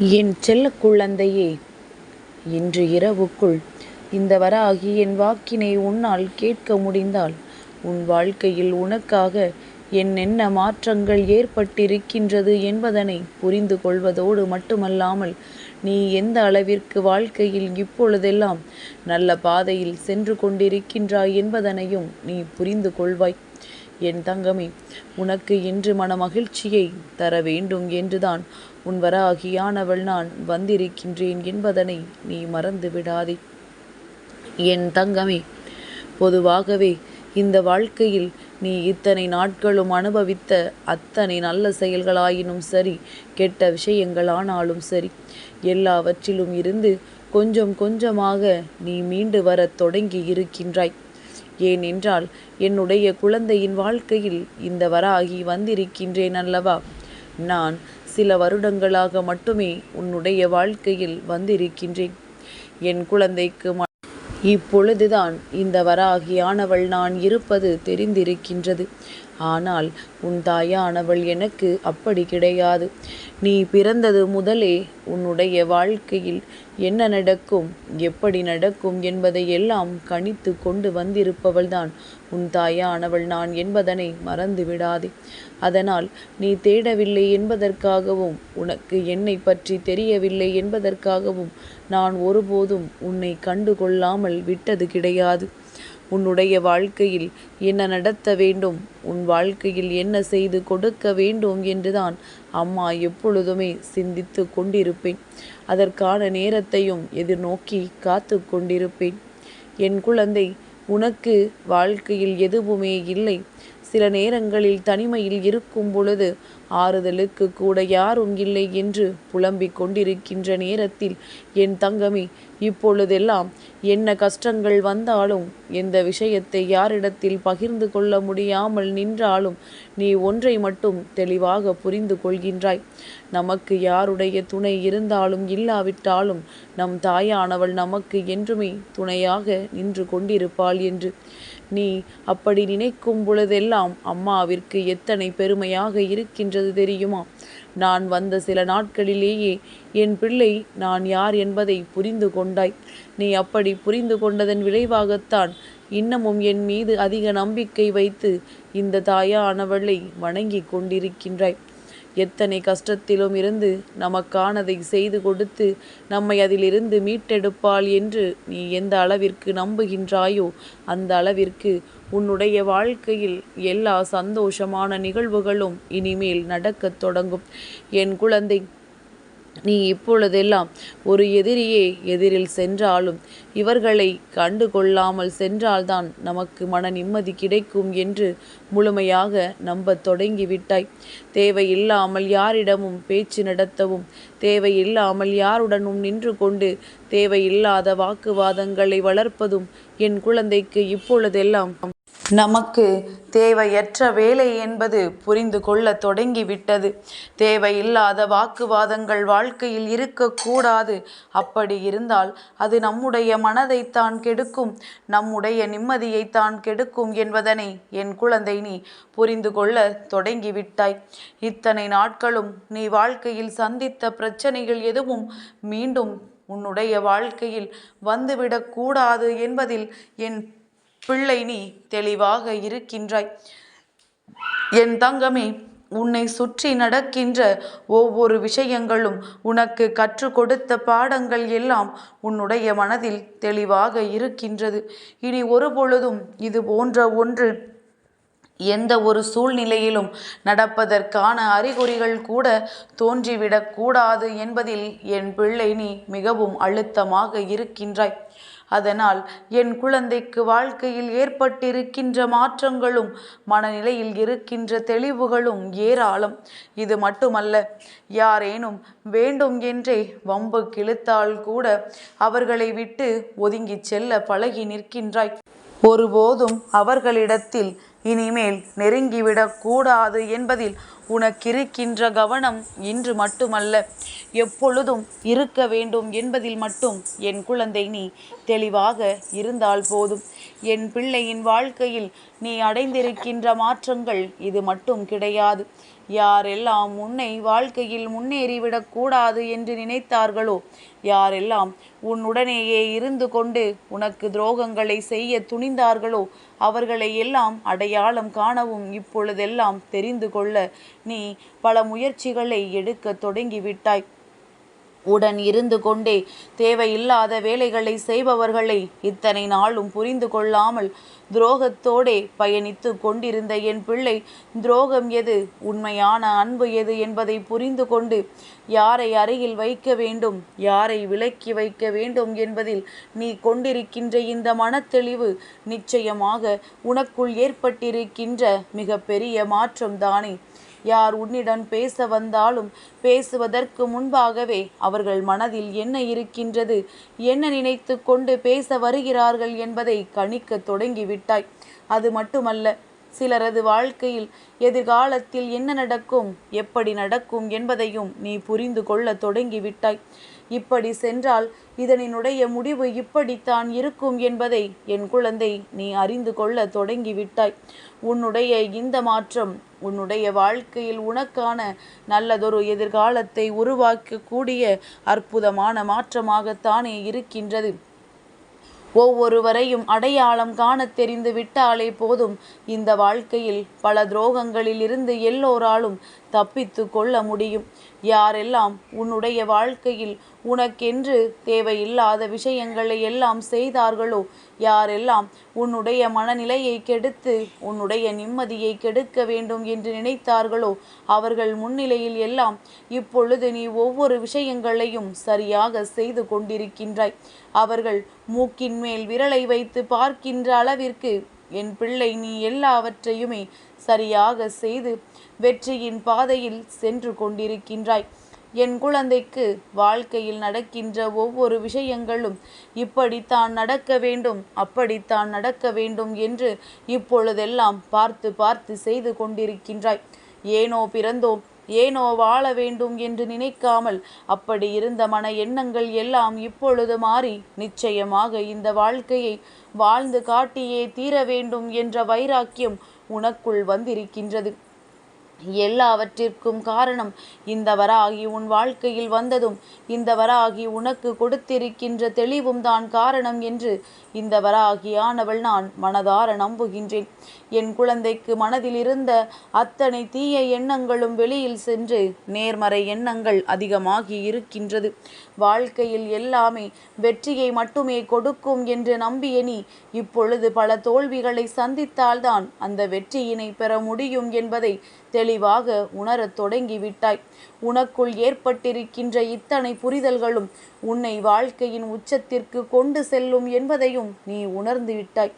என் செல்ல குழந்தையே இன்று இரவுக்குள் இந்த வராகி என் வாக்கினை உன்னால் கேட்க முடிந்தால் உன் வாழ்க்கையில் உனக்காக என்னென்ன மாற்றங்கள் ஏற்பட்டிருக்கின்றது என்பதனை புரிந்து கொள்வதோடு மட்டுமல்லாமல் நீ எந்த அளவிற்கு வாழ்க்கையில் இப்பொழுதெல்லாம் நல்ல பாதையில் சென்று கொண்டிருக்கின்றாய் என்பதனையும் நீ புரிந்து கொள்வாய். என் தங்கமே உனக்கு இன்று மனமகிழ்ச்சியை தர வேண்டும் என்றுதான் உன் வராகியானவள் நான் வந்திருக்கின்றேன் என்பதனை நீ மறந்து விடாதே. என் தங்கமே பொதுவாகவே இந்த வாழ்க்கையில் நீ இத்தனை நாட்களும் அனுபவித்த அத்தனை நல்ல செயல்களாயினும் சரி கெட்ட விஷயங்களானாலும் சரி எல்லாவற்றிலும் இருந்து கொஞ்சம் கொஞ்சமாக நீ மீண்டு வரத் தொடங்கி இருக்கின்றாய். ஏனென்றால் என்னுடைய குழந்தையின் வாழ்க்கையில் இந்த வராகி வந்திருக்கின்றேன் அல்லவா? நான் சில வருடங்களாக மட்டுமே உன்னுடைய வாழ்க்கையில் வந்திருக்கின்றேன். என் குழந்தைக்கு இப்பொழுதுதான் இந்த வராகியானவள் நான் இருப்பது தெரிந்திருக்கின்றது. ஆனால் உன் தாயானவள் எனக்கு அப்படி கிடையாது. நீ பிறந்தது முதலே உன்னுடைய வாழ்க்கையில் என்ன நடக்கும் எப்படி நடக்கும் என்பதை எல்லாம் கணித்து கொண்டு வந்திருப்பவள்தான். உன் தாயானவள் நான் என்பதனை மறந்து விடாதே. அதனால் நீ தேடவில்லை என்பதற்காகவும் உனக்கு என்னை பற்றி தெரியவில்லை என்பதற்காகவும் நான் ஒருபோதும் உன்னை கண்டு கொள்ளாமல் விட்டது கிடையாது. உன்னுடைய வாழ்க்கையில் என்ன நடத்த வேண்டும்? உன் வாழ்க்கையில் என்ன செய்து கொடுக்க வேண்டும் என்றுதான் அம்மா எப்பொழுதுமே சிந்தித்து கொண்டிருப்பேன். அதற்கான நேரத்தையும் எதிர்நோக்கி காத்து கொண்டிருப்பேன். என் குழந்தை உனக்கு வாழ்க்கையில் எதுவுமே இல்லை. சில நேரங்களில் தனிமையில் இருக்கும் பொழுது ஆறுதலுக்கு கூட யாரும் இல்லை என்று புலம்பிக் கொண்டிருக்கின்ற நேரத்தில் என் தங்கமே இப்பொழுதெல்லாம் என்ன கஷ்டங்கள் வந்தாலும் எந்த விஷயத்தை யாரிடத்தில் பகிர்ந்து கொள்ள முடியாமல் நின்றாலும் நீ ஒன்றை மட்டும் தெளிவாக புரிந்து கொள்கின்றாய். நமக்கு யாருடைய துணை இருந்தாலும் இல்லாவிட்டாலும் நம் தாயானவள் நமக்கு என்றுமே துணையாக நின்று கொண்டிருப்பாள் என்று நீ அப்படி நினைக்கும் பொழுதெல்லாம் அம்மாவிற்கு எத்தனை பெருமையாக இருக்கின்றது தெரியுமா? நான் வந்த சில நாட்களிலேயே என் பிள்ளை நான் யார் என்பதை புரிந்து கொண்டாய். நீ அப்படி புரிந்து கொண்டதன் விளைவாகத்தான் இன்னமும் என் மீது அதிக நம்பிக்கை வைத்து இந்த தாயானவளை வணங்கி கொண்டிருக்கின்றாய். எத்தனை கஷ்டத்திலும் இருந்து நமக்கானதை செய்து கொடுத்து நம்மை அதிலிருந்து மீட்டெடுப்பாள் என்று நீ எந்த அளவிற்கு நம்புகின்றாயோ அந்த அளவிற்கு உன்னுடைய வாழ்க்கையில் எல்லா சந்தோஷமான நிகழ்வுகளும் இனிமேல் நடக்கத் தொடங்கும். என் குழந்தை நீ இப்பொழுதெல்லாம் ஒரு எதிரியே எதிரில் சென்றாலும் இவர்களை கண்டு கொள்ளாமல் சென்றால்தான் நமக்கு மன நிம்மதி கிடைக்கும் என்று முழுமையாக நம்பத் தொடங்கிவிட்டாய். தேவையில்லாமல் யாரிடமும் பேச்சு நடத்தவும் தேவையில்லாமல் யாருடனும் நின்று கொண்டு தேவையில்லாத வாக்குவாதங்களை வளர்ப்பதும் என் குழந்தைக்கு இப்பொழுதெல்லாம் நமக்கு தேவையற்ற வேலை என்பது புரிந்து கொள்ள தொடங்கிவிட்டது. தேவையில்லாத வாக்குவாதங்கள் வாழ்க்கையில் இருக்கக்கூடாது. அப்படி இருந்தால் அது நம்முடைய மனதைத்தான் கெடுக்கும். நம்முடைய நிம்மதியைத்தான் கெடுக்கும் என்பதனை என் குழந்தை நீ புரிந்து கொள்ள தொடங்கிவிட்டாய். இத்தனை நாட்களும் நீ வாழ்க்கையில் சந்தித்த பிரச்சனைகள் எதுவும் மீண்டும் உன்னுடைய வாழ்க்கையில் வந்துவிடக்கூடாது என்பதில் என் பிள்ளை நீ தெளிவாக இருக்கின்றாய். என் தங்கமே உன்னை சுற்றி நடக்கின்ற ஒவ்வொரு விஷயங்களும் உனக்கு கற்றுக் கொடுத்த பாடங்கள் எல்லாம் உன்னுடைய மனதில் தெளிவாக இருக்கின்றது. இனி ஒரு பொழுதும் இது போன்ற ஒன்று எந்த ஒரு சூழ்நிலையிலும் நடப்பதற்கான அறிகுறிகள் கூட தோன்றிவிடக்கூடாது என்பதில் என் பிள்ளை நீ மிகவும் அழுத்தமாக இருக்கின்றாய். அதனால் என் குழந்தைக்கு வாழ்க்கையில் ஏற்பட்டிருக்கின்ற மாற்றங்களும் மனநிலையில் இருக்கின்ற தெளிவுகளும் ஏராளம். இது மட்டுமல்ல யாரேனும் வேண்டும் என்றே வம்பு கிழித்தால் கூட அவர்களை விட்டு ஒதுங்கிச் செல்ல பழகி நிற்கின்றாய். ஒருபோதும் அவர்களிடத்தில் இனிமேல் நெருங்கிவிடக் கூடாது என்பதில் உனக்கிருக்கின்ற கவனம் இன்று மட்டுமல்ல. எப்பொழுதும் இருக்க வேண்டும் என்பதில் மட்டும் என் குழந்தை நீ தெளிவாக இருந்தால் போதும். என் பிள்ளையின் வாழ்க்கையில் நீ அடைந்திருக்கின்ற மாற்றங்கள் இது மட்டும் கிடையாது. யாரெல்லாம் உன்னை வாழ்க்கையில் முன்னேறிவிடக் கூடாது என்று நினைத்தார்களோ யாரெல்லாம் உன்னுடனேயே இருந்து கொண்டு உனக்கு துரோகங்களை செய்ய துணிந்தார்களோ அவர்களை எல்லாம் அடையாளம் காணவும் இப்பொழுதெல்லாம் தெரிந்து கொள்ள நீ பல முயற்சிகளை எடுக்க தொடங்கிவிட்டாய். உடன் இருந்து கொண்டே தேவையில்லாத வேலைகளை செய்பவர்களை இத்தனை நாளும் புரிந்து கொள்ளாமல் துரோகத்தோடே பயணித்து கொண்டிருந்த என் பிள்ளை துரோகம் எது? உண்மையான அன்பு எது என்பதை புரிந்து கொண்டு யாரை அருகில் வைக்க வேண்டும் யாரை விலக்கி வைக்க வேண்டும் என்பதில் நீ கொண்டிருக்கின்ற இந்த மனத்தெளிவு நிச்சயமாக உனக்குள் ஏற்பட்டிருக்கின்ற மிக பெரிய மாற்றம்தானே. யார் உன்னிடம் பேச வந்தாலும் பேசுவதற்கு முன்பாகவே அவர்கள் மனதில் என்ன இருக்கின்றது என்ன நினைத்து கொண்டு பேச வருகிறார்கள் என்பதை கணிக்க தொடங்கிவிட்டாய். அது மட்டுமல்ல சிலரது வாழ்க்கையில் எதிர்காலத்தில் என்ன நடக்கும் எப்படி நடக்கும் என்பதையும் நீ புரிந்து கொள்ள தொடங்கிவிட்டாய். இப்படி சென்றால் இதனினுடைய முடிவு இப்படித்தான் இருக்கும் என்பதை என் குழந்தை நீ அறிந்து கொள்ள தொடங்கிவிட்டாய். உன்னுடைய இந்த மாற்றம் உன்னுடைய வாழ்க்கையில் உனக்கான நல்லதொரு எதிர்காலத்தை உருவாக்கக்கூடிய அற்புதமான மாற்றமாகத்தானே இருக்கின்றது. ஒவ்வொருவரையும் அடையாளம் காணத் தெரிந்து விட்டாலே போதும். இந்த வாழ்க்கையில் பல துரோகங்களில் இருந்து எல்லோராலும் தப்பித்து கொள்ள முடியும். யாரெல்லாம் உன்னுடைய வாழ்க்கையில் உனக்கென்று தேவையில்லாத விஷயங்களை எல்லாம் செய்தார்களோ யாரெல்லாம் உன்னுடைய மனநிலையை கெடுத்து உன்னுடைய நிம்மதியை கெடுக்க வேண்டும் என்று நினைத்தார்களோ அவர்கள் முன்னிலையில் எல்லாம் இப்பொழுது நீ ஒவ்வொரு விஷயங்களையும் சரியாக செய்து கொண்டிருக்கின்றாய். அவர்கள் மூக்கின் மேல் விரலை வைத்து பார்க்கின்ற அளவிற்கு என் பிள்ளை நீ எல்லாவற்றையுமே சரியாக செய்து வெற்றியின் பாதையில் சென்று கொண்டிருக்கின்றாய். என் குழந்தைக்கு வாழ்க்கையில் நடக்கின்ற ஒவ்வொரு விஷயங்களும் இப்படித்தான் நடக்க வேண்டும் அப்படித்தான் நடக்க வேண்டும் என்று இப்பொழுதெல்லாம் பார்த்து பார்த்து செய்து கொண்டிருக்கின்றாய். ஏனோ பிறந்தோம் ஏனோ வாழ வேண்டும் என்று நினைக்காமல் அப்படி இருந்த மன எண்ணங்கள் எல்லாம் இப்பொழுது மாறி நிச்சயமாக இந்த வாழ்க்கையை வாழ்ந்து காட்டியே தீர வேண்டும் என்ற வைராக்கியம் உனக்குள் வந்திருக்கின்றது. எல்லாவற்றிற்கும் காரணம் இந்த வராகி உன் வாழ்க்கையில் வந்ததும் இந்த வராகி உனக்கு கொடுத்திருக்கின்ற தெளிவும் தான் காரணம் என்று இந்த வராகியானவள் நான் மனதார நம்புகின்றேன். என் குழந்தைக்கு மனதில் இருந்த அத்தனை தீய எண்ணங்களும் வெளியில் சென்று நேர்மறை எண்ணங்கள் அதிகமாகி இருக்கின்றது. வாழ்க்கையில் எல்லாமே வெற்றியை மட்டுமே கொடுக்கும் என்று நம்பிய நீ இப்பொழுது பல தோல்விகளை சந்தித்தால்தான் அந்த வெற்றியினை பெற முடியும் என்பதை தெளிவாக உணரத் தொடங்கிவிட்டாய். உனக்குள் ஏற்பட்டிருக்கின்ற இத்தனை புரிதல்களும் உன்னை வாழ்க்கையின் உச்சத்திற்கு கொண்டு செல்லும் என்பதையும் நீ உணர்ந்து விட்டாய்.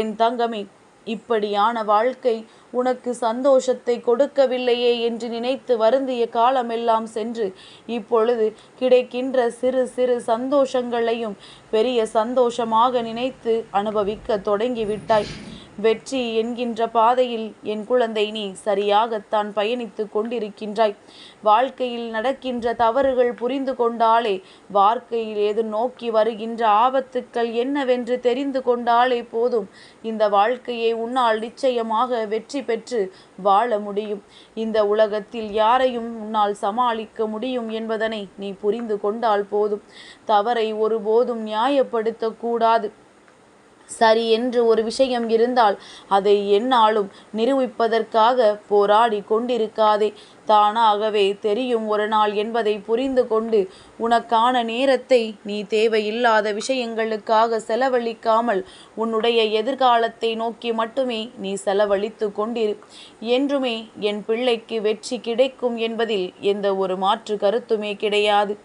என் தங்கமே இப்படியான வாழ்க்கை உனக்கு சந்தோஷத்தை கொடுக்கவில்லையே என்று நினைத்து வருந்திய காலமெல்லாம் சென்று இப்பொழுது கிடைக்கின்ற சிறு சிறு சந்தோஷங்களையும் பெரிய சந்தோஷமாக நினைத்து அனுபவிக்க தொடங்கிவிட்டாய். வெற்றி என்கின்ற பாதையில் என் குழந்தை நீ சரியாகத்தான் பயணித்து கொண்டிருக்கின்றாய். வாழ்க்கையில் நடக்கின்ற தவறுகள் புரிந்து கொண்டாலே வாழ்க்கையில் ஏது நோக்கி வருகின்ற ஆபத்துக்கள் என்னவென்று தெரிந்து கொண்டாலே போதும். இந்த வாழ்க்கையை உன்னால் நிச்சயமாக வெற்றி பெற்று வாழ முடியும். இந்த உலகத்தில் யாரையும் உன்னால் சமாளிக்க முடியும் என்பதனை நீ புரிந்து கொண்டால் போதும். தவறை ஒருபோதும் நியாயப்படுத்தக்கூடாது சரி என்று ஒரு விஷயம் இருந்தால் அதை என்னாலும் நிரூபிப்பதற்காக போராடி கொண்டிருக்காதே. தானாகவே தெரியும் ஒரு நாள் என்பதை புரிந்து கொண்டு உனக்கான நேரத்தை நீ தேவையில்லாத விஷயங்களுக்காக செலவழிக்காமல் உன்னுடைய எதிர்காலத்தை நோக்கி மட்டுமே நீ செலவழித்து கொண்டிரு. என்றுமே என் பிள்ளைக்கு வெற்றி கிடைக்கும் என்பதில் எந்த ஒரு மாற்று கருத்துமே கிடையாது.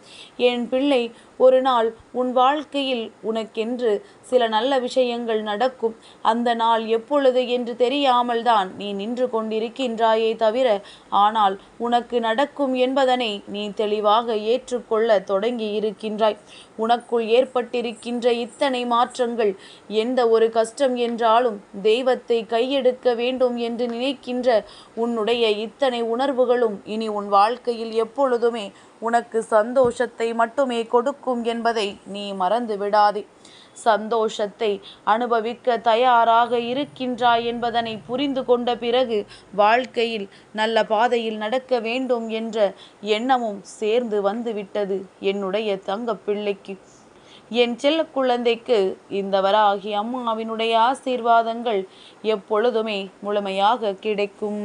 என் பிள்ளை ஒரு நாள் உன் வாழ்க்கையில் உனக்கென்று சில நல்ல விஷயம் விஷயங்கள் நடக்கும். அந்த நாள் எப்பொழுது என்று தெரியாமல் தான் நீ நின்று கொண்டிருக்கின்றாயே தவிர ஆனால் உனக்கு நடக்கும் என்பதனை நீ தெளிவாக ஏற்றுக்கொள்ள தொடங்கி இருக்கின்றாய் உனக்குள் ஏற்பட்டிருக்கின்ற இத்தனை மாற்றங்கள் எந்த ஒரு கஷ்டம் என்றாலும் தெய்வத்தை கையெடுக்க வேண்டும் என்று நினைக்கின்ற உன்னுடைய இத்தனை உணர்வுகளும் இனி உன் வாழ்க்கையில் எப்பொழுதுமே உனக்கு சந்தோஷத்தை மட்டுமே கொடுக்கும் என்பதை நீ மறந்து விடாதே சந்தோஷத்தை அனுபவிக்க தயாராக இருக்கின்றாய் என்பதனை புரிந்து கொண்ட பிறகு வாழ்க்கையில் நல்ல பாதையில் நடக்க வேண்டும் என்ற எண்ணமும் சேர்ந்து வந்துவிட்டது என்னுடைய தங்க பிள்ளைக்கு. என் செல்ல குழந்தைக்கு இந்த வராகி அம்மாவினுடைய ஆசீர்வாதங்கள் எப்பொழுதுமே முழுமையாக கிடைக்கும்.